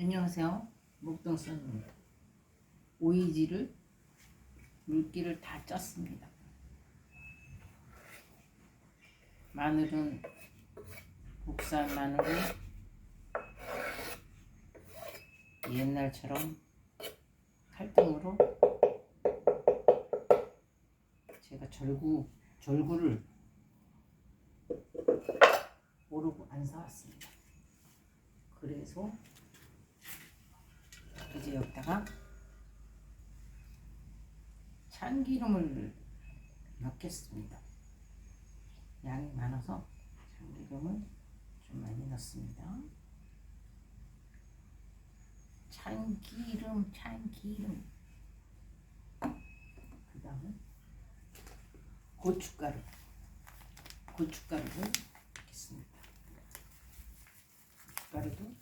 안녕하세요. 목동선입니다. 오이지를 물기를 다 쪘습니다. 마늘은 국산 마늘을 옛날처럼 칼등으로 제가 절구 절구를 모르고 안 사왔습니다. 그래서 이제 여기다가 참기름을 넣겠습니다. 양이 많아서 참기름을 좀 많이 넣습니다. 참기름, 참기름. 그 다음에 고춧가루, 고춧가루를 넣겠습니다. 고춧가루도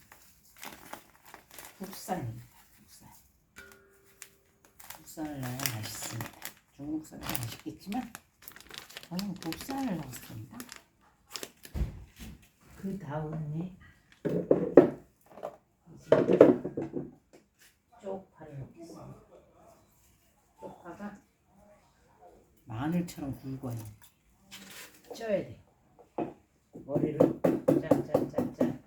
국산입니다. 국산을 넣어야 맛있습니다. 중국산도 맛있겠지만 저는 국산을 넣었습니다. 그 다음에 쪽파를 넣겠습니다. 쪽파가 마늘처럼 굵어요. 쪄야 돼. 머리를 짠짠짠짠 짠짠짠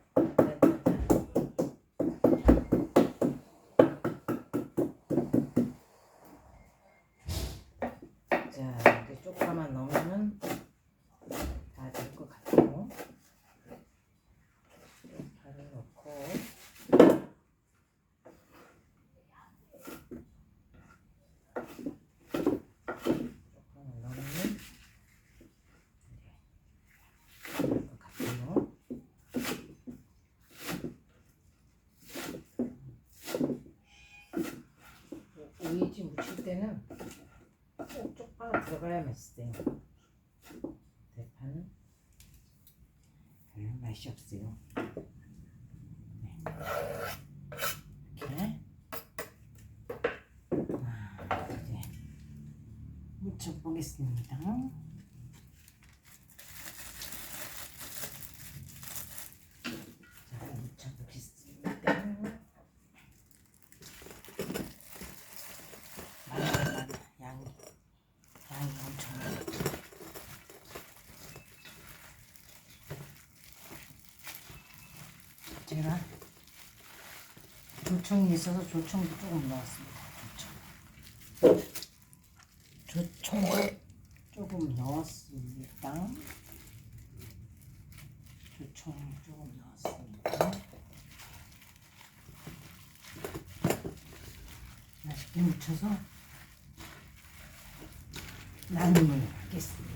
자, 이제 쪽파만 넣으면 다 될 것 같아요. 쪽파를 넣고 쪽파를 넣으면 될것 같아요. 오이지 무칠 때는 꼭 쪽파가 들어가야 맛있어요. 대파는 별로 맛이 없어요. 네. 이렇게 아, 이제 묻혀보겠습니다. 자, 묻혀보겠습니다. 많아, 많아, 양이. 양이 엄청 많아. 제가 조청이 있어서 조청도 조금 넣었습니다. 조청. 조청도 조금 넣었습니다. 조청 조금 넣었습니다. 맛있게 묻혀서 나눔을 하겠습니다.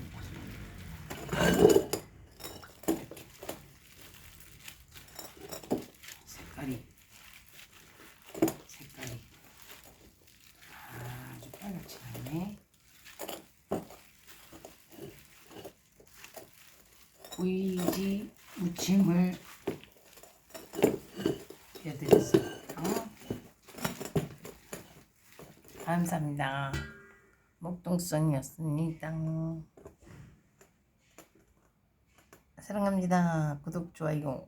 색깔이 색깔이 아주 빨갛지않네 오이지 무침을 해드렸습니다. 감사합니다. 목동성이었습니다. 사랑합니다. 구독, 좋아요.